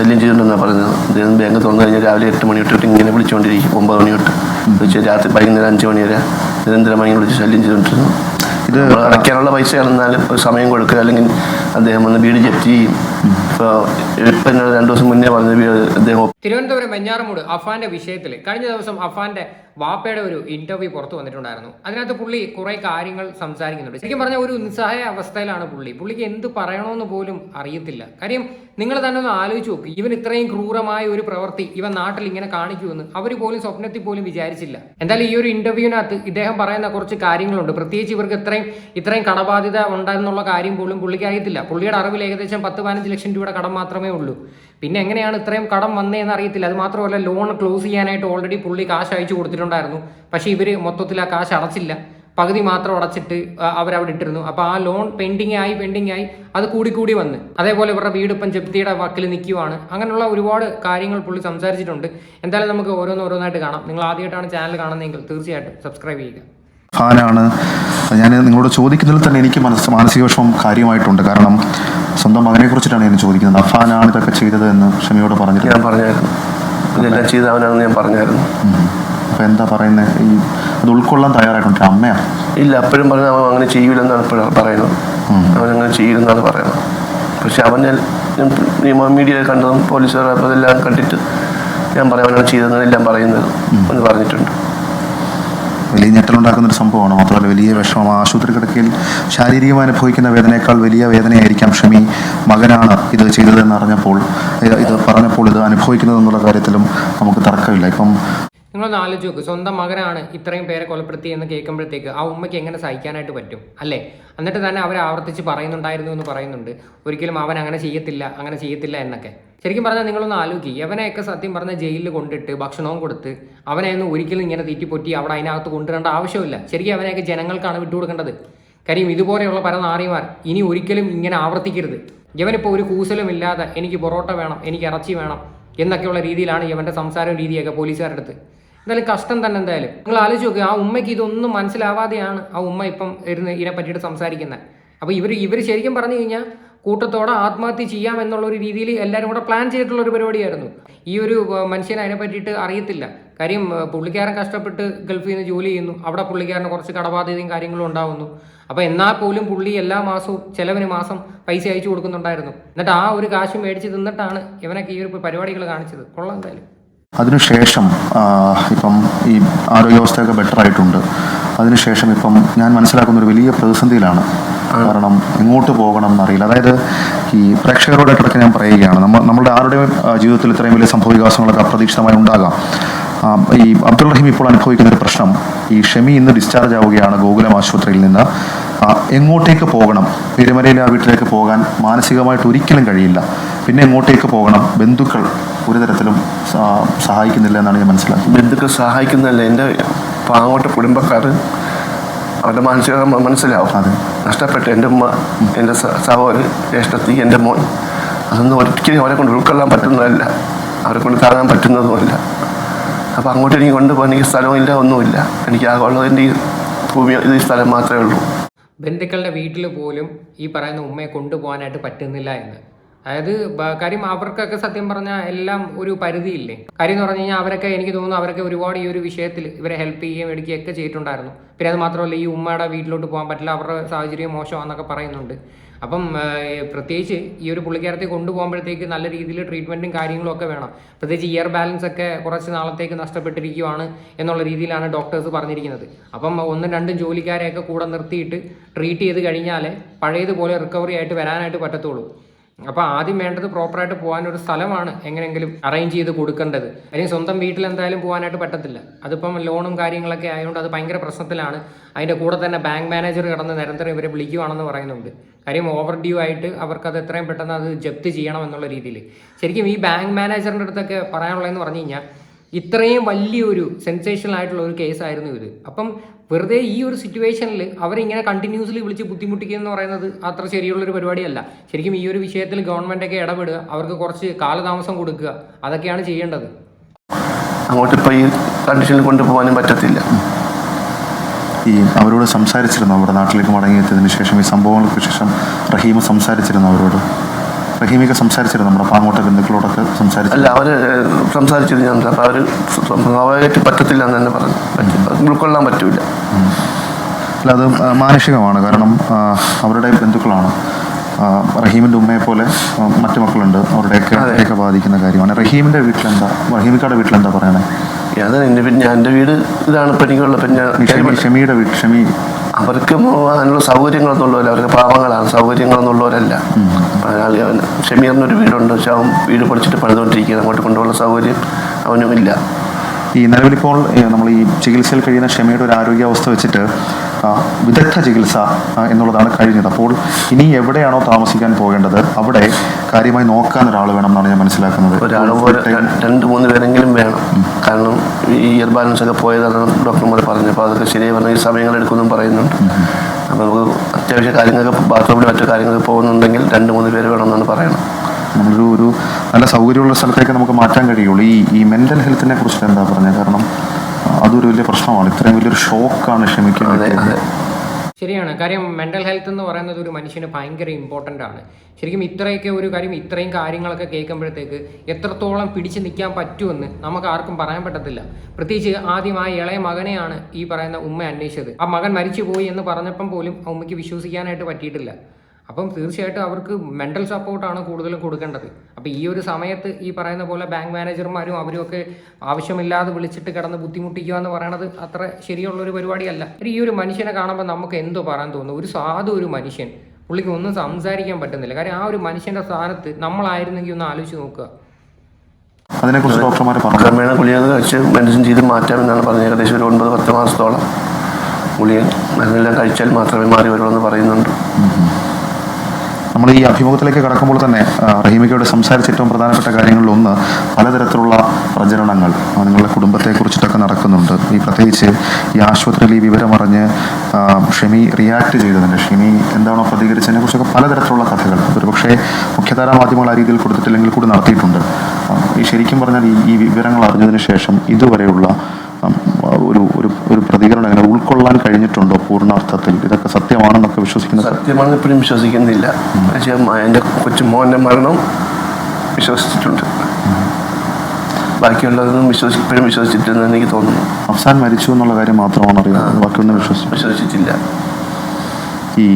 ശല്യം ചെയ്തുകൊണ്ടെന്നാണ് പറയുന്നത് അദ്ദേഹം ബാങ്ക് തുറന്നു കഴിഞ്ഞാൽ രാവിലെ എട്ട് മണി തൊട്ട് ഇങ്ങനെ വിളിച്ചുകൊണ്ടിരിക്കും ഒമ്പത് മണി തൊട്ട്. വിളിച്ച് രാത്രി വൈകുന്നേരം അഞ്ച് മണി വരെ നിരന്തരമായി ഇങ്ങനെ വിളിച്ച് ശല്യം ചെയ്തുകൊണ്ടിരുന്നു. ഇത് അടയ്ക്കാനുള്ള പൈസ ആണെന്നാലും ഒരു സമയം കൊടുക്കുക. അല്ലെങ്കിൽ അദ്ദേഹം വന്ന് വീട് ജപ്തി ചെയ്യും. ഇപ്പോൾ ഇപ്പം രണ്ടു ദിവസം മുന്നേ പറഞ്ഞ അദ്ദേഹം തിരുവനന്തപുരം വെഞ്ഞാറമൂട് അഫാന്റെ വിഷയത്തിൽ കഴിഞ്ഞ ദിവസം അഫാന്റെ വാപ്പയുടെ ഒരു ഇന്റർവ്യൂ പുറത്തു വന്നിട്ടുണ്ടായിരുന്നു. അതിനകത്ത് പുള്ളി കുറെ കാര്യങ്ങൾ സംസാരിക്കുന്നുണ്ട്. ശരിക്കും പറഞ്ഞ ഒരു നിസ്സഹായ അവസ്ഥയിലാണ് പുള്ളി. പുള്ളിക്ക് എന്ത് പറയണമെന്ന് പോലും അറിയത്തില്ല. കാര്യം നിങ്ങൾ തന്നെ ഒന്ന് ആലോചിച്ചു നോക്ക്. ഇവൻ ഇത്രയും ക്രൂരമായ ഒരു പ്രവൃത്തി ഇവൻ നാട്ടിൽ ഇങ്ങനെ കാണിക്കുമെന്ന് അവർ പോലും സ്വപ്നത്തിൽ പോലും വിചാരിച്ചില്ല. എന്തായാലും ഈ ഒരു ഇന്റർവ്യൂവിനകത്ത് ഇദ്ദേഹം പറയുന്ന കുറച്ച് കാര്യങ്ങളുണ്ട്. പ്രത്യേകിച്ച് ഇവർക്ക് ഇത്രയും ഇത്രയും കടബാധ്യത ഉണ്ടെന്നുള്ള കാര്യം പോലും പുള്ളിക്ക് അറിയത്തില്ല. പുള്ളിയുടെ അറിവിൽ ഏകദേശം പത്ത് പതിനഞ്ച് ലക്ഷം രൂപയുടെ കടം മാത്രമേ ഉള്ളൂ. പിന്നെ എങ്ങനെയാണ് ഇത്രയും കടം വന്നതെന്ന് അറിയത്തില്ല. അത് മാത്രമല്ല ലോൺ ക്ലോസ് ചെയ്യാനായിട്ട് ഓൾറെഡി പുള്ളി കാശ് അയച്ചു കൊടുത്തിട്ടുണ്ടായിരുന്നു. പക്ഷേ ഇവർ മൊത്തത്തിൽ ആ കാശ് അടച്ചില്ല. പകുതി മാത്രം അടച്ചിട്ട് അവരവിടെ ഇട്ടിരുന്നു. അപ്പോൾ ആ ലോൺ പെൻഡിങ് ആയി പെൻഡിങ് ആയി അത് കൂടി കൂടി വന്ന്. അതേപോലെ ഇവരുടെ വീട് ഇപ്പം ജപ്തിയുടെ വക്കിൽ നിൽക്കുവാണ്. അങ്ങനെയുള്ള ഒരുപാട് കാര്യങ്ങൾ പുള്ളി സംസാരിച്ചിട്ടുണ്ട്. എന്തായാലും നമുക്ക് ഓരോന്നോരോന്നായിട്ട് കാണാം. നിങ്ങൾ ആദ്യമായിട്ടാണ് ചാനൽ കാണുന്നതെങ്കിൽ തീർച്ചയായിട്ടും സബ്സ്ക്രൈബ് ചെയ്യുക. ഫാനാണ്. ഞാൻ നിങ്ങളോട് ചോദിക്കുന്നതിൽ തന്നെ എനിക്ക് മനസ്സ് മാനസിക വിഷമം കാര്യമായിട്ടുണ്ട്. കാരണം സ്വന്തം മകനെ കുറിച്ചിട്ടാണ് ഞാൻ ചോദിക്കുന്നത്. അഫാനാണ് ഇതൊക്കെ ചെയ്തത് എന്ന് ഷമിയോട് പറഞ്ഞിട്ട്. ഞാൻ പറഞ്ഞായിരുന്നു. ഇതെല്ലാം ചെയ്ത അവനാണെന്ന് ഞാൻ പറഞ്ഞായിരുന്നു. അപ്പോൾ എന്താ പറയുന്നത് ഈ അത് ഉൾക്കൊള്ളാൻ തയ്യാറായിട്ടുണ്ട്. അമ്മയാണ് ഇല്ല അപ്പോഴും പറഞ്ഞ അവൻ അങ്ങനെ ചെയ്യൂലെന്നാണ് ഇപ്പോഴും പറയുന്നത്. അവൻ അങ്ങനെ ചെയ്യില്ലെന്നാണ് പറയുന്നത്. പക്ഷെ അവൻ ഞാൻ ഞാൻ മീഡിയയിൽ കണ്ടതും പോലീസുകാർ അപ്പോൾ ഇതെല്ലാം കണ്ടിട്ട് ഞാൻ പറയാം അവനാണ് ചെയ്തതെന്നാണ് എല്ലാം പറയുന്നത് എന്ന് പറഞ്ഞിട്ടുണ്ട്. വലിയ ഞെട്ടലുണ്ടാക്കുന്ന ഒരു സംഭവമാണ്. മാത്രമല്ല വലിയ വിഷമം. ആശുപത്രി കിടക്കയിൽ ശാരീരികമായി അനുഭവിക്കുന്ന വേദനയേക്കാൾ വലിയ വേദനയായിരിക്കാം ഷമി മകനാണ് ഇത് ചെയ്തതെന്ന് അറിഞ്ഞപ്പോൾ ഇത് പറഞ്ഞപ്പോൾ ഇത് അനുഭവിക്കുന്നതെന്നുള്ള കാര്യത്തിലും നമുക്ക് തർക്കമില്ല. ഇപ്പം നിങ്ങളൊന്ന് ആലോചിച്ച് നോക്ക്. സ്വന്തം മകനാണ് ഇത്രയും പേരെ കൊലപ്പെടുത്തി എന്ന് കേൾക്കുമ്പോഴത്തേക്ക് ആ ഉമ്മയ്ക്ക് എങ്ങനെ സഹിക്കാനായിട്ട് പറ്റും? അല്ലേ? എന്നിട്ട് തന്നെ അവർ ആവർത്തിച്ച് പറയുന്നുണ്ടായിരുന്നു എന്ന് പറയുന്നുണ്ട്. ഒരിക്കലും അവൻ അങ്ങനെ ചെയ്യത്തില്ല അങ്ങനെ ചെയ്യത്തില്ല എന്നൊക്കെ. ശരിക്കും പറഞ്ഞാൽ നിങ്ങളൊന്ന് ആലോചിക്കുക അവനെയൊക്കെ സത്യം പറഞ്ഞ ജയിലിൽ കൊണ്ടിട്ട് ഭക്ഷണവും കൊടുത്ത് അവനെ ഒന്നും ഒരിക്കലും ഇങ്ങനെ തീറ്റിപ്പൊറ്റി അവിടെ അതിനകത്ത് കൊണ്ടുവരേണ്ട ആവശ്യമില്ല. ശരിക്കും അവനെയൊക്കെ ജനങ്ങൾക്കാണ് വിട്ടുകൊടുക്കേണ്ടത്. കാര്യം ഇതുപോലെയുള്ള പല നാറിമാർ ഇനി ഒരിക്കലും ഇങ്ങനെ ആവർത്തിക്കരുത്. ഇവനിപ്പോൾ ഒരു കൂസലും ഇല്ലാതെ എനിക്ക് പൊറോട്ട വേണം എനിക്ക് ഇറച്ചി വേണം എന്നൊക്കെയുള്ള രീതിയിലാണ് ഇവന്റെ സംസാരവും രീതിയൊക്കെ പോലീസുകാരുടെ അടുത്ത്. എന്തായാലും കഷ്ടം തന്നെ എന്തായാലും. നിങ്ങൾ ആലോചിച്ച് നോക്കുക ആ ഉമ്മയ്ക്ക് ഇതൊന്നും മനസ്സിലാവാതെയാണ് ആ ഉമ്മ ഇപ്പം ഇരുന്ന് ഇതിനെ പറ്റിയിട്ട് സംസാരിക്കുന്നത് അപ്പോൾ ഇവർ ഇവർ ശരിക്കും പറഞ്ഞു കഴിഞ്ഞാൽ കൂട്ടത്തോടെ ആത്മഹത്യ ചെയ്യാം എന്നുള്ള ഒരു രീതിയിൽ എല്ലാവരും കൂടെ പ്ലാൻ ചെയ്തിട്ടുള്ള ഒരു പരിപാടിയായിരുന്നു. ഈ ഒരു മനുഷ്യൻ അതിനെ പറ്റിയിട്ട് അറിയത്തില്ല. കാര്യം പുള്ളിക്കാരൻ കഷ്ടപ്പെട്ട് ഗൾഫിൽ നിന്ന് ജോലി ചെയ്യുന്നു. അവിടെ പുള്ളിക്കാരന് കുറച്ച് കടബാധ്യതയും കാര്യങ്ങളും ഉണ്ടാവുന്നു. അപ്പോൾ എന്നാൽ പോലും പുള്ളി എല്ലാ മാസവും ചിലവിന് മാസം പൈസ അയച്ചു കൊടുക്കുന്നുണ്ടായിരുന്നു. എന്നിട്ട് ആ ഒരു കാശ് മേടിച്ച് തിന്നിട്ടാണ് ഇവനൊക്കെ ഈ ഒരു പരിപാടികൾ കാണിച്ചത്. കൊള്ളാം എന്തായാലും. അതിനുശേഷം ഇപ്പം ഈ ആരോഗ്യാവസ്ഥയൊക്കെ ബെറ്റർ ആയിട്ടുണ്ട്. അതിനുശേഷം ഇപ്പം ഞാൻ മനസ്സിലാക്കുന്ന ഒരു വലിയ പ്രതിസന്ധിയിലാണ്. കാരണം എങ്ങോട്ട് പോകണം എന്നറിയില്ല. അതായത് ഈ പ്രേക്ഷകരോട് ഇടയ്ക്ക് ഞാൻ പറയുകയാണ് നമ്മൾ നമ്മുടെ ആരുടെയും ജീവിതത്തിൽ ഇത്രയും വലിയ സംഭവ വികാസങ്ങളൊക്കെ അപ്രതീക്ഷിതമായി ഉണ്ടാകാം. ഈ അബ്ദുൾ റഹീം ഇപ്പോൾ അനുഭവിക്കുന്ന ഒരു പ്രശ്നം ഈ ഷെമി ഇന്ന് ഡിസ്ചാർജ് ആവുകയാണ് ഗോകുലം ആശുപത്രിയിൽ നിന്ന്. എങ്ങോട്ടേക്ക് പോകണം? പെരുമലയിലെ ആ വീട്ടിലേക്ക് പോകാൻ മാനസികമായിട്ട് ഒരിക്കലും കഴിയില്ല. പിന്നെ എങ്ങോട്ടേക്ക് പോകണം? ബന്ധുക്കൾ ഒരു തരത്തിലും സഹായിക്കുന്നില്ല എന്നാണ് ഞാൻ മനസ്സിലാക്കുന്നത്. ബന്ധുക്കൾ സഹായിക്കുന്നതല്ല എന്റെ പാവപ്പെട്ട കുടുംബക്കാർ അവരുടെ മാനസിക മനസ്സിലാവും. അതെ. നഷ്ടപ്പെട്ട എന്റെ ഉമ്മ എന്റെ സഹോദരൻ ജ്യേഷ്ഠത്തി എന്റെ മോൻ അതൊന്നും ഒരിക്കലും അവരെ കൊണ്ട് ഉൾക്കൊള്ളാൻ പറ്റുന്നതല്ല. അവരെ കൊണ്ട് താങ്ങാൻ പറ്റുന്നതുമല്ല. അപ്പോൾ അങ്ങോട്ട് എനിക്ക് കൊണ്ടുപോകാൻ എനിക്ക് സ്ഥലമില്ല ഒന്നുമില്ല. എനിക്ക് ആകെയുള്ളത് എന്റെ ഈ ഭൂമി ഇത് ഈ സ്ഥലം മാത്രമേ ഉള്ളൂ. ബന്ധുക്കളുടെ വീട്ടിൽ പോലും ഈ പറയുന്ന ഉമ്മയെ കൊണ്ടുപോകാനായിട്ട് പറ്റുന്നില്ല എന്ന്. അതായത് കാര്യം അവർക്കൊക്കെ സത്യം പറഞ്ഞാൽ എല്ലാം ഒരു പരിധിയില്ലേ? കാര്യം എന്ന് പറഞ്ഞു കഴിഞ്ഞാൽ അവരൊക്കെ എനിക്ക് തോന്നുന്നു അവരൊക്കെ ഒരുപാട് ഈ ഒരു വിഷയത്തിൽ ഇവരെ ഹെൽപ്പ് ചെയ്യുകയും എടുക്കുകയൊക്കെ ചെയ്തിട്ടുണ്ടായിരുന്നു. പിന്നെ അത് മാത്രമല്ല ഈ ഉമ്മയുടെ വീട്ടിലോട്ട് പോകാൻ പറ്റില്ല അവരുടെ സാഹചര്യം മോശമാണെന്നൊക്കെ പറയുന്നുണ്ട്. അപ്പം പ്രത്യേകിച്ച് ഈ ഒരു പുള്ളിക്കാരത്തെ കൊണ്ടുപോകുമ്പോഴത്തേക്ക് നല്ല രീതിയിൽ ട്രീറ്റ്മെന്റും കാര്യങ്ങളും ഒക്കെ വേണം. പ്രത്യേകിച്ച് ഇയർ ബാലൻസ് ഒക്കെ കുറച്ച് നാളത്തേക്ക് നഷ്ടപ്പെട്ടിരിക്കുവാണ് എന്നുള്ള രീതിയിലാണ് ഡോക്ടേഴ്സ് പറഞ്ഞിരിക്കുന്നത്. അപ്പം ഒന്നും രണ്ടും ജോലിക്കാരെയൊക്കെ കൂടെ നിർത്തിയിട്ട് ട്രീറ്റ് ചെയ്ത് കഴിഞ്ഞാൽ പഴയതുപോലെ റിക്കവറി ആയിട്ട് വരാനായിട്ട് പറ്റത്തുള്ളൂ. അപ്പോൾ ആദ്യം വേണ്ടത് പ്രോപ്പറായിട്ട് പോകാൻ ഒരു സ്ഥലമാണ് എങ്ങനെയെങ്കിലും അറേഞ്ച് ചെയ്ത് കൊടുക്കേണ്ടത്. അല്ലെങ്കിൽ സ്വന്തം വീട്ടിൽ എന്തായാലും പോകാനായിട്ട് പറ്റത്തില്ല. അതിപ്പം ലോണും കാര്യങ്ങളൊക്കെ ആയതുകൊണ്ട് അത് ഭയങ്കര പ്രശ്നത്തിലാണ്. അതിന്റെ കൂടെ തന്നെ ബാങ്ക് മാനേജർ കിടന്ന് നിരന്തരം ഇവരെ വിളിക്കുവാണെന്ന് പറയുന്നുണ്ട്. കാര്യം ഓവർ ഡ്യൂ ആയിട്ട് അവർക്കത് എത്രയും പെട്ടെന്ന് അത് ജപ്തി ചെയ്യണം എന്നുള്ള രീതിയിൽ ശരിക്കും ഈ ബാങ്ക് മാനേജറിന്റെ അടുത്തൊക്കെ പറയാനുള്ളതെന്ന് പറഞ്ഞു കഴിഞ്ഞാൽ ഇത്രയും വലിയൊരു സെൻസേഷണൽ ആയിട്ടുള്ള ഒരു കേസായിരുന്നു ഇത്. അപ്പം വെറുതെ ഈ ഒരു സിറ്റുവേഷനിൽ അവരിങ്ങനെ കണ്ടിന്യൂസ്ലി വിളിച്ച് ബുദ്ധിമുട്ടിക്കുക എന്ന് പറയുന്നത് അത്ര ശരിയുള്ളൊരു പരിപാടിയല്ല. ശരിക്കും ഈ ഒരു വിഷയത്തിൽ ഗവൺമെന്റൊക്കെ ഇടപെടുക അവർക്ക് കുറച്ച് കാലതാമസം കൊടുക്കുക അതൊക്കെയാണ് ചെയ്യേണ്ടത്. അങ്ങോട്ട് ഇപ്പോൾ ഈ കണ്ടീഷനിൽ കൊണ്ടുപോകാനും പറ്റത്തില്ല. ഈ അവരോട് സംസാരിച്ചിരുന്നു അവരുടെ നാട്ടിലേക്ക് മടങ്ങിയെത്തിയതിന് ശേഷം ഈ സംഭവങ്ങൾക്ക് ശേഷം റഹീമ സംസാരിച്ചിരുന്നു അവരോട്. റഹീമൊക്കെ സംസാരിച്ചിരുന്നു? നമ്മുടെ പാങ്ങോട്ടെ ബന്ധുക്കളോടൊക്കെ സംസാരിച്ചു അല്ല അവർ സംസാരിച്ചിരുന്നു ഞാൻ അപ്പോൾ അവർ സ്വാഭാവികമായിട്ട് പറ്റത്തില്ല എന്ന് തന്നെ പറഞ്ഞു. ഉൾക്കൊള്ളാൻ പറ്റൂല. അല്ല അത് മാനുഷികമാണ്. കാരണം അവരുടെ ബന്ധുക്കളാണ്. റഹീമിന്റെ റഹീമിന്റെ ഉമ്മയെ പോലെ മറ്റു മക്കളുണ്ട്. അവരുടെയൊക്കെ അതെ. ബാധിക്കുന്ന കാര്യമാണ്. റഹീമിന്റെ വീട്ടിലെന്താ റഹീമിക്കാടെ വീട്ടിലെന്താ പറയണേ? ഞാൻ എന്റെ പിന്നെ എന്റെ വീട് ഇതാണ്. ഇപ്പം എനിക്കുള്ള പിന്നെ ഷമിയുടെ വീട് ഷമി അവർക്ക് അതിനുള്ള സൗകര്യങ്ങൾ ഉള്ളവരല്ല അവർക്ക് പാവങ്ങളാണ്. സൗകര്യങ്ങൾ എന്നുള്ളവരല്ല ഷമീറിനൊരു വീടുണ്ട്. പക്ഷെ അവൻ വീട് പൊളിച്ചിട്ട് പണിതുകൊണ്ടിരിക്കുകയാണ്. അങ്ങോട്ട് കൊണ്ടുപോകാനുള്ള സൗകര്യം അവനുമില്ല. ഈ നിലവിലിപ്പോൾ നമ്മൾ ഈ ചികിത്സയിൽ കഴിയുന്ന ഷമിയുടെ ഒരു ആരോഗ്യാവസ്ഥ വെച്ചിട്ട് വിദഗ്ധ ചികിത്സ എന്നുള്ളതാണ് കഴിഞ്ഞത്. അപ്പോൾ ഇനി എവിടെയാണോ താമസിക്കാൻ പോകേണ്ടത് അവിടെ കാര്യമായി നോക്കാൻ ഒരാൾ വേണം എന്നാണ് ഞാൻ മനസ്സിലാക്കുന്നത്. ഒരാൾ രണ്ട് മൂന്ന് പേരെങ്കിലും വേണം. കാരണം ഈ ഇയർ ബാലൻസ് ഒക്കെ പോയതാണ് ഡോക്ടർമാർ പറഞ്ഞത്. അപ്പോൾ അതൊക്കെ ശരിയായി പറഞ്ഞ ഈ സമയങ്ങൾ എടുക്കുമെന്നും പറയുന്നുണ്ട്. അപ്പോൾ നമുക്ക് അത്യാവശ്യ കാര്യങ്ങളൊക്കെ ബാത്റൂമിൽ മറ്റു കാര്യങ്ങളൊക്കെ പോകുന്നുണ്ടെങ്കിൽ രണ്ട് മൂന്ന് പേര് വേണമെന്നാണ് പറയുന്നത് നമ്മളൊരു ഒരു നല്ല സൗകര്യമുള്ള സ്ഥലത്തേക്ക് നമുക്ക് മാറ്റാൻ കഴിയുള്ളൂ. ഈ ഈ മെന്റൽ ഹെൽത്തിനെ കുറിച്ച് എന്താ പറഞ്ഞത്? കാരണം അതൊരു വലിയ പ്രശ്നമാണ്. ഇത്രയും വലിയൊരു ഷോക്കാണ് ക്ഷമിക്കാൻ ശരിയാണ്. കാര്യം മെന്റൽ ഹെൽത്ത് എന്ന് പറയുന്നത് ഒരു മനുഷ്യന് ഭയങ്കര ഇമ്പോർട്ടന്റ് ആണ്. ശരിക്കും ഇത്രയൊക്കെ ഒരു കാര്യം ഇത്രയും കാര്യങ്ങളൊക്കെ കേൾക്കുമ്പോഴത്തേക്ക് എത്രത്തോളം പിടിച്ചു നിൽക്കാൻ പറ്റുമെന്ന് നമുക്ക് ആർക്കും പറയാൻ പറ്റത്തില്ല. പ്രത്യേകിച്ച് ആദ്യം ആ ഇളയ മകനെയാണ് ഈ പറയുന്ന ഉമ്മ അന്വേഷിച്ചത്. ആ മകൻ മരിച്ചു പോയി എന്ന് പറഞ്ഞപ്പം പോലും ആ ഉമ്മയ്ക്ക് വിശ്വസിക്കാനായിട്ട് പറ്റിയിട്ടില്ല. അപ്പം തീർച്ചയായിട്ടും അവർക്ക് മെന്റൽ സപ്പോർട്ടാണ് കൂടുതലും കൊടുക്കേണ്ടത്. അപ്പോൾ ഈ ഒരു സമയത്ത് ഈ പറയുന്ന പോലെ ബാങ്ക് മാനേജർമാരും അവരും ഒക്കെ ആവശ്യമില്ലാതെ വിളിച്ചിട്ട് കിടന്ന് ബുദ്ധിമുട്ടിക്കുക എന്ന് പറയണത് അത്ര ശരിയുള്ള ഒരു പരിപാടിയല്ല. ഈ ഒരു മനുഷ്യനെ കാണുമ്പോൾ നമുക്ക് എന്തോ പറയാൻ തോന്നുന്നു ഒരു സാധു ഒരു മനുഷ്യൻ. പുള്ളിക്ക് ഒന്നും സംസാരിക്കാൻ പറ്റുന്നില്ല. കാര്യം ആ ഒരു മനുഷ്യന്റെ സ്ഥാനത്ത് നമ്മളായിരുന്നെങ്കിൽ ഒന്ന് ആലോചിച്ച് നോക്കുക. അതിനെക്കുറിച്ച് ഡോക്ടർമാർ പറഞ്ഞു. ക്രമേണ ഗുളികകൾ കഴിച്ച് മെഡിസിൻ ചെയ്ത് മാറ്റാമെന്നാണ് പറഞ്ഞത്. ഏകദേശം ഒരു ഒൻപത് പത്ത് മാസത്തോളം ഗുളിക മരുന്നെല്ലാം കഴിച്ചാൽ മാത്രമേ മാറി വരുള്ളൂ എന്ന് പറയുന്നുണ്ട്. നമ്മൾ ഈ അഭിമുഖത്തിലേക്ക് കടക്കുമ്പോൾ തന്നെ റഹീമിക്കയോട് സംസാരിച്ച ഏറ്റവും പ്രധാനപ്പെട്ട കാര്യങ്ങളിൽ ഒന്ന് പലതരത്തിലുള്ള പ്രചരണങ്ങൾ നിങ്ങളുടെ കുടുംബത്തെ കുറിച്ചിട്ടൊക്കെ നടക്കുന്നുണ്ട്. ഈ പ്രത്യേകിച്ച് ഈ ആശുപത്രിയിൽ ഈ വിവരം അറിഞ്ഞ് ആ, ഷെമി റിയാക്ട് ചെയ്തതിന് ഷെമി എന്താണോ പ്രതികരിച്ചതിനെ കുറിച്ചൊക്കെ പലതരത്തിലുള്ള കഥകൾ ഒരു പക്ഷേ മുഖ്യധാരാ മാധ്യമങ്ങൾ ആ രീതിയിൽ കൊടുത്തിട്ടില്ലെങ്കിൽ കൂടി നടത്തിയിട്ടുണ്ട്. ഈ ശരിക്കും പറഞ്ഞാൽ ഈ വിവരങ്ങൾ അറിഞ്ഞതിന് ശേഷം ഇതുവരെയുള്ള ഒരു ഒരു ഒരു പ്രതികരണം അങ്ങനെ ഉൾക്കൊള്ളാൻ കഴിഞ്ഞിട്ടുണ്ടോ പൂർണാർത്ഥത്തിൽ? ഇതൊക്കെ സത്യമാണെന്നൊക്കെ വിശ്വസിക്കുന്നത് സത്യമാണെന്ന് ഇപ്പോഴും വിശ്വസിക്കുന്നില്ല. പക്ഷേ എന്റെ കൊച്ചു മോന്റെ മരണം വിശ്വസിച്ചിട്ടുണ്ട്. ബാക്കിയുള്ളതൊന്നും വിശ്വസി ഇപ്പോഴും വിശ്വസിച്ചിട്ടില്ലെന്ന് എനിക്ക് തോന്നുന്നു. അഫ്സാൻ മരിച്ചു എന്നുള്ള കാര്യം മാത്രമാണ് അറിയാം ബാക്കിയൊന്നും വിശ്വസിച്ചു വിശ്വസിച്ചിട്ടില്ല. ഈ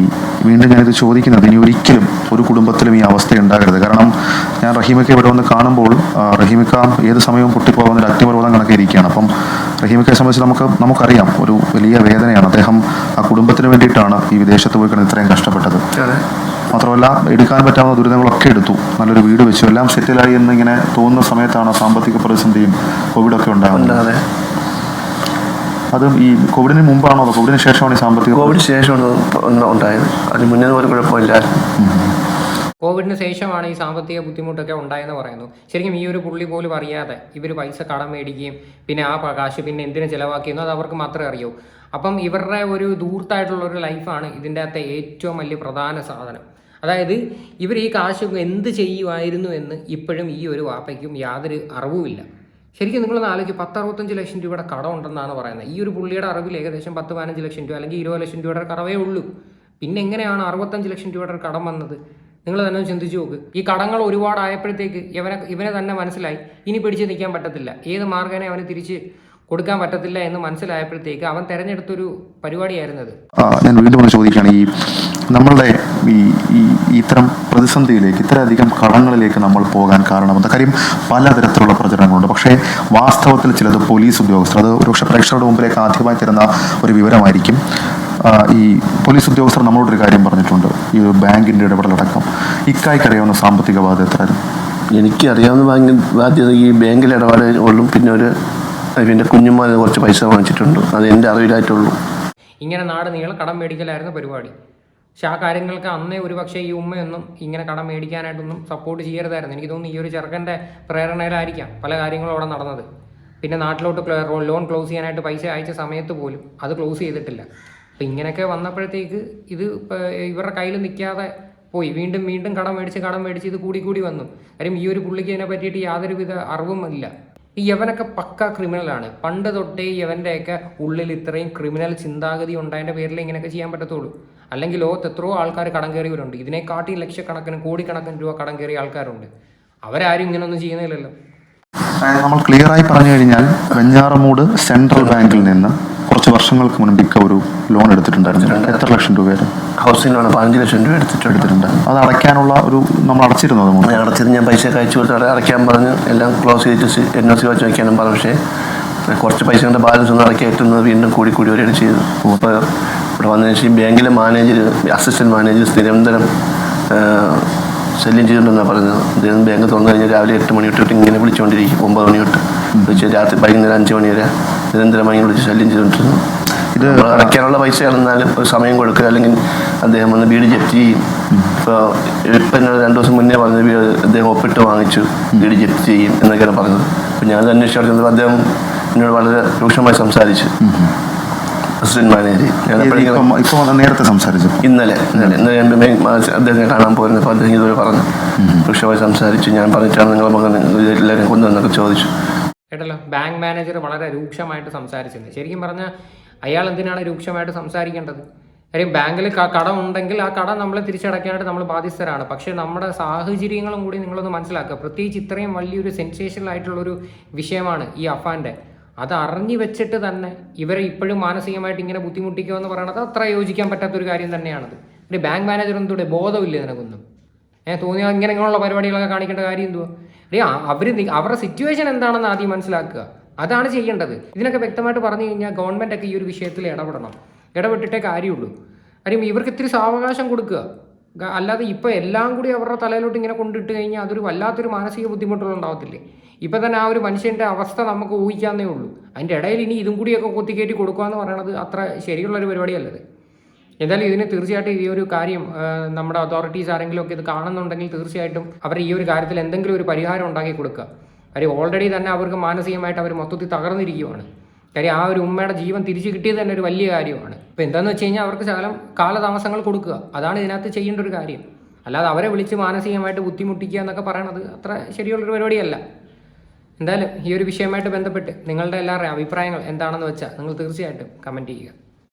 വീണ്ടും ഞാനിത് ചോദിക്കുന്നത് ഇനി ഒരിക്കലും ഒരു കുടുംബത്തിലും ഈ അവസ്ഥ ഉണ്ടാകരുത്. കാരണം ഞാൻ റഹീമയ്ക്ക് ഇവിടെ വന്ന് കാണുമ്പോൾ റഹീമിക്ക ഏത് സമയവും പൊട്ടിപ്പോകുന്ന ഒരു അഗ്നിപർവതം കണക്കെ ഇരിക്കുകയാണ് അപ്പം റഹീമിക്കയെ സംബന്ധിച്ച് നമുക്ക് നമുക്കറിയാം. ഒരു വലിയ വേദനയാണ്. അദ്ദേഹം ആ കുടുംബത്തിന് വേണ്ടിയിട്ടാണ് ഈ വിദേശത്ത് പോയി കിടന്ന് ഇത്രയും കഷ്ടപ്പെട്ടത്. മാത്രമല്ല എടുക്കാൻ പറ്റാവുന്ന ദുരിതങ്ങളൊക്കെ എടുത്തു. നല്ലൊരു വീട് വെച്ചു. എല്ലാം സെറ്റിലായി എന്നിങ്ങനെ തോന്നുന്ന സമയത്താണ് സാമ്പത്തിക പ്രതിസന്ധിയും കോവിഡൊക്കെ ഉണ്ടാകുന്നത്. അതും. ഈ കോവിഡിന് മുമ്പാണോ? കോവിഡിന് ശേഷമാണ് ഈ സാമ്പത്തിക കോവിഡ് ശേഷമാണ് ഉണ്ടായത്. അതിന് മുന്നേ ഒരു കുഴപ്പമില്ലായിരുന്നു. കോവിഡിന് ശേഷമാണ് ഈ സാമ്പത്തിക ബുദ്ധിമുട്ടൊക്കെ ഉണ്ടായെന്ന് പറയുന്നു. ശരിക്കും ഈ ഒരു പുള്ളി പോലും അറിയാതെ ഇവർ പൈസ കടം മേടിക്കുകയും പിന്നെ ആ കാശ് പിന്നെ എന്തിനു ചിലവാക്കിയെന്നോ അത് അവർക്ക് മാത്രമേ അറിയൂ. അപ്പം ഇവരുടെ ഒരു ദൂർത്തായിട്ടുള്ള ഒരു ലൈഫാണ് ഇതിന്റെ അകത്തെ ഏറ്റവും വലിയ പ്രധാന സാധനം. അതായത് ഇവർ ഈ കാശ് എന്ത് ചെയ്യുമായിരുന്നു എന്ന് ഇപ്പോഴും ഈ ഒരു വാപ്പയ്ക്കും യാതൊരു അറിവുമില്ല ശരിക്കും നിങ്ങളൊന്ന് ആലോചിക്കും പത്ത് അറുപത്തഞ്ച് ലക്ഷം രൂപയുടെ കടം ഉണ്ടെന്നാണ് പറയുന്നത്. ഈ ഒരു പുള്ളിയുടെ അറിവിൽ ഏകദേശം പത്ത് പതിനഞ്ച് ലക്ഷം രൂപ അല്ലെങ്കിൽ ഇരുപത് ലക്ഷം രൂപയുടെ കടവേ ഉള്ളൂ. പിന്നെ എങ്ങനെയാണ് അറുപത്തഞ്ച് ലക്ഷം രൂപയുടെ കടം വന്നത്? നിങ്ങൾ തന്നെ ചിന്തിച്ചു നോക്ക്. ഈ കടങ്ങൾ ഒരുപാടായപ്പോഴത്തേക്ക് ഇവനെ ഇവനെ തന്നെ മനസ്സിലായി. ഇനി പിടിച്ച് നിൽക്കാൻ പറ്റത്തില്ല. ഏത് മാർഗേനെ അവന് തിരിച്ച് കൊടുക്കാൻ പറ്റത്തില്ല എന്ന് മനസ്സിലായപ്പോഴത്തേക്ക് അവൻ തെരഞ്ഞെടുത്തൊരു പരിപാടിയായിരുന്നത് ഞാൻ വീണ്ടും ഒന്ന് ചോദിക്കുകയാണ്. ഈ നമ്മളുടെ ഈ ഈ ഇത്തരം പ്രതിസന്ധിയിലേക്ക് ഇത്രയധികം കടങ്ങളിലേക്ക് നമ്മൾ പോകാൻ കാരണമെന്ന കാര്യം പലതരത്തിലുള്ള പ്രചരണങ്ങളുണ്ട്. പക്ഷേ വാസ്തവത്തിൽ ചിലത് പോലീസ് ഉദ്യോഗസ്ഥർ അത് ഒരുപക്ഷെ പ്രേക്ഷകരുടെ മുമ്പിലേക്ക് ആദ്യമായി തരുന്ന ഒരു വിവരമായിരിക്കും. ഈ പോലീസ് ഉദ്യോഗസ്ഥർ നമ്മളോടൊരു കാര്യം പറഞ്ഞിട്ടുണ്ട്. ഈ ഒരു ബാങ്കിന്റെ ഇടപെടലടക്കം. ഇക്കായ്ക്ക് അറിയാവുന്ന സാമ്പത്തിക ബാധ്യത എത്രയായിരുന്നു? എനിക്ക് അറിയാവുന്ന ബാങ്ക് ബാധ്യത ഈ ബാങ്കിൽ ഇടപാട് ഉള്ളൂ പിന്നെ ഒരു പിന്നെ കുഞ്ഞുമാർ കുറച്ച് പൈസ വാങ്ങിച്ചിട്ടുണ്ട്. അത് എന്റെ അറിവിലായിട്ടുള്ളൂ. ഇങ്ങനെ നാട് നീളെ കടം മേടിക്കലായിരുന്നു പരിപാടി. പക്ഷെ ആ കാര്യങ്ങൾക്ക് അന്നേ ഒരു പക്ഷേ ഈ ഉമ്മയൊന്നും ഇങ്ങനെ കടം മേടിക്കാനായിട്ടൊന്നും സപ്പോർട്ട് ചെയ്യരുതായിരുന്നു. എനിക്ക് തോന്നുന്നു ഈ ഒരു ചെറുക്കന്റെ പ്രേരണയിലായിരിക്കാം പല കാര്യങ്ങളും അവിടെ നടന്നത്. പിന്നെ നാട്ടിലോട്ട് ലോൺ ക്ലോസ് ചെയ്യാനായിട്ട് പൈസ അയച്ച സമയത്ത് പോലും അത് ക്ലോസ് ചെയ്തിട്ടില്ല. അപ്പം ഇങ്ങനെയൊക്കെ വന്നപ്പോഴത്തേക്ക് ഇത് ഇവരുടെ കയ്യിൽ നിൽക്കാതെ പോയി. വീണ്ടും വീണ്ടും കടം മേടിച്ച് കടം മേടിച്ച് ഇത് കൂടി കൂടി വന്നു. കാര്യം ഈ ഒരു പുള്ളിക്ക് ഇതിനെ പറ്റിയിട്ട് യാതൊരുവിധ അറിവും ഇല്ല. ഈ യവനൊക്കെ പക്ക ക്രിമിനലാണ് പണ്ട് തൊട്ടേ യവന്റെയൊക്കെ ഉള്ളിൽ ഇത്രയും ക്രിമിനൽ ചിന്താഗതി ഉണ്ടായതിന്റെ പേരിൽ ഇങ്ങനെയൊക്കെ ചെയ്യാൻ പറ്റത്തുള്ളൂ. അല്ലെങ്കിൽ ലോകത്ത് എത്രയോ ആൾക്കാർ കടം കയറിയവരുണ്ട്. ഇതിനെക്കാട്ടി ലക്ഷക്കണക്കിന് കോടിക്കണക്കിന് രൂപ കടം കയറിയ ആൾക്കാരുണ്ട്. അവരാരും ഇങ്ങനെയൊന്നും ചെയ്യുന്നില്ലല്ലോ. നമ്മൾ ക്ലിയറായി പറഞ്ഞു കഴിഞ്ഞാൽ വെഞ്ഞാറമൂട് സെൻട്രൽ ബാങ്കിൽ നിന്ന് കുറച്ച് വർഷങ്ങൾക്ക് മുൻപ് ഇക്ക ഒരു ലോൺ എടുത്തിട്ടുണ്ടായിരുന്നു. എത്ര ലക്ഷം രൂപയായിരുന്നു? ഹൗസിംഗ് ലോൺ പതിനഞ്ച് ലക്ഷം രൂപ എടുത്തിട്ടുണ്ട്. അത് അടയ്ക്കാനുള്ള ഒരു നമ്മൾ അടച്ചിരുന്നത് മുമ്പ്? ഞാൻ അടച്ചത് ഞാൻ പൈസ കഴിച്ചു അയച്ചു കൊടുത്ത് അടയ്ക്കാൻ പറഞ്ഞു. എല്ലാം ക്ലോസ് ചെയ്തിട്ട് എൻ ഒ സി വെച്ച് വയ്ക്കാനും പറഞ്ഞു. പക്ഷേ കുറച്ച് പൈസ കൊണ്ട് ബാലൻസ് ഒന്ന് അടക്കി എത്തുന്നത് വീണ്ടും കൂടി കൂടി വരികയാണ് ചെയ്തത്. അപ്പോൾ ഇവിടെ വന്നതിന് ശേഷം ബാങ്കിലെ മാനേജർ അസിസ്റ്റന്റ് മാനേജർ നിരന്തരം ശല്യം ചെയ്തിട്ടുണ്ടെന്നാണ് പറഞ്ഞത്. അദ്ദേഹം ബാങ്ക് തുറന്നു കഴിഞ്ഞാൽ രാവിലെ എട്ട് മണി തൊട്ട് ഇങ്ങനെ വിളിച്ചുകൊണ്ടിരിക്കും. ഒമ്പത് മണി തൊട്ട്. വിളിച്ച് രാത്രി വൈകുന്നേരം അഞ്ച് മണി വരെ. നിരന്തരമായി വിളിച്ച് ശല്യം ചെയ്തുകൊണ്ടിരുന്നു. ഇത് അടയ്ക്കാനുള്ള പൈസ ആണെന്നാലും ഒരു സമയം കൊടുക്കുക. അല്ലെങ്കിൽ അദ്ദേഹം വന്ന് വീട് ജപ്തി ചെയ്യും. ഇപ്പോൾ ഇപ്പം എന്നോട് രണ്ട് ദിവസം മുന്നേ പറഞ്ഞ വീട് അദ്ദേഹം ഒപ്പിട്ട് വാങ്ങിച്ചു. വീട് ജപ്തി ചെയ്യും എന്നൊക്കെയാണ് പറഞ്ഞത്. അപ്പം ഞാനത് അന്വേഷിച്ച് നടക്കുന്നത് അദ്ദേഹം എന്നോട് വളരെ രൂക്ഷമായി സംസാരിച്ചു. നേരത്തെ സംസാരിച്ചു ഇന്നലെ ഇന്നലെ ഇന്നലെ ഞാൻ അദ്ദേഹത്തെ കാണാൻ പോയിരുന്നപ്പോൾ അദ്ദേഹം ഇതുവരെ പറഞ്ഞു. രൂക്ഷമായി സംസാരിച്ചു. ഞാൻ പറഞ്ഞിട്ടാണ് നിങ്ങളെ മകൻ എല്ലാവരും കൊണ്ടുവന്നൊക്കെ ചോദിച്ചു. കേട്ടല്ലോ? ബാങ്ക് മാനേജർ വളരെ രൂക്ഷമായിട്ട് സംസാരിച്ചത് ശരിക്കും പറഞ്ഞാൽ അയാൾ എന്തിനാണ് രൂക്ഷമായിട്ട് സംസാരിക്കേണ്ടത്? കാര്യം ബാങ്കിൽ കടം ഉണ്ടെങ്കിൽ ആ കടം നമ്മൾ തിരിച്ചടയ്ക്കാനായിട്ട് നമ്മൾ ബാധ്യസ്ഥരാണ്. പക്ഷേ നമ്മുടെ സാഹചര്യങ്ങളും കൂടി നിങ്ങളൊന്ന് മനസ്സിലാക്കുക. പ്രത്യേകിച്ച് ഇത്രയും വലിയൊരു സെൻസേഷണൽ ആയിട്ടുള്ളൊരു വിഷയമാണ് ഈ അഫാന്റെ. അത് അറിഞ്ഞു വെച്ചിട്ട് തന്നെ ഇവരെ ഇപ്പോഴും മാനസികമായിട്ട് ഇങ്ങനെ ബുദ്ധിമുട്ടിക്കുക എന്ന് പറയുന്നത് അത്ര യോജിക്കാൻ പറ്റാത്തൊരു കാര്യം തന്നെയാണത്. ഒരു ബാങ്ക് മാനേജർ എന്തുകൂടെ ബോധമില്ല നിനക്കൊന്നും ഏഹ് ഇങ്ങനെ ഇങ്ങനെയുള്ള പരിപാടികളൊക്കെ കാണിക്കേണ്ട കാര്യം എന്തുവാ? ഏ അവർ അവരുടെ സിറ്റുവേഷൻ എന്താണെന്ന് ആദ്യം മനസ്സിലാക്കുക. അതാണ് ചെയ്യേണ്ടത്. ഇതിനൊക്കെ വ്യക്തമായിട്ട് പറഞ്ഞു കഴിഞ്ഞാൽ ഗവൺമെന്റ് ഒക്കെ ഈ ഒരു വിഷയത്തിൽ ഇടപെടണം. ഇടപെട്ടിട്ടേ കാര്യമുള്ളൂ. കാര്യം ഇവർക്ക് ഇത്തിരി സാവകാശം കൊടുക്കുക. അല്ലാതെ ഇപ്പോൾ എല്ലാം കൂടി അവരുടെ തലയിലോട്ട് ഇങ്ങനെ കൊണ്ടിട്ട് കഴിഞ്ഞാൽ അതൊരു വല്ലാത്തൊരു മാനസിക ബുദ്ധിമുട്ടുകൾ ഉണ്ടാവത്തില്ലേ? ഇപ്പം തന്നെ ആ ഒരു മനുഷ്യന്റെ അവസ്ഥ നമുക്ക് ഊഹിക്കാന്നേ ഉള്ളൂ. അതിന്റെ ഇടയിൽ ഇനി ഇതും കൂടിയൊക്കെ കൊത്തിക്കയറ്റി കൊടുക്കുക എന്ന് പറയുന്നത് അത്ര ശരിയുള്ളൊരു പരിപാടിയല്ലത്. എന്തായാലും ഇതിന് തീർച്ചയായിട്ടും ഈ ഒരു കാര്യം നമ്മുടെ അതോറിറ്റീസ് ആരെങ്കിലും ഒക്കെ ഇത് കാണുന്നുണ്ടെങ്കിൽ തീർച്ചയായിട്ടും അവർ ഈ ഒരു കാര്യത്തിൽ എന്തെങ്കിലും ഒരു പരിഹാരം ഉണ്ടാക്കി കൊടുക്കുക. കാര്യം ഓൾറെഡി തന്നെ അവർക്ക് മാനസികമായിട്ട് അവർ മൊത്തത്തിൽ തകർന്നിരിക്കുകയാണ് കാര്യം ആ ഒരു ഉമ്മയുടെ ജീവൻ തിരിച്ചു കിട്ടിയത് തന്നെ ഒരു വലിയ കാര്യമാണ്. ഇപ്പം എന്താണെന്ന് വെച്ച് കഴിഞ്ഞാൽ അവർക്ക് ശകലം കാലതാമസങ്ങൾ കൊടുക്കുക. അതാണ് ഇതിനകത്ത് ചെയ്യേണ്ട ഒരു കാര്യം. അല്ലാതെ അവരെ വിളിച്ച് മാനസികമായിട്ട് ബുദ്ധിമുട്ടിക്കുക എന്നൊക്കെ പറയണത് അത്ര ശരിയുള്ളൊരു പരിപാടിയല്ല. എന്തായാലും ഈ ഒരു വിഷയമായിട്ട് ബന്ധപ്പെട്ട് നിങ്ങളുടെ എല്ലാവരുടെയും അഭിപ്രായങ്ങൾ എന്താണെന്ന് വെച്ചാൽ നിങ്ങൾ തീർച്ചയായിട്ടും കമന്റ് ചെയ്യുക.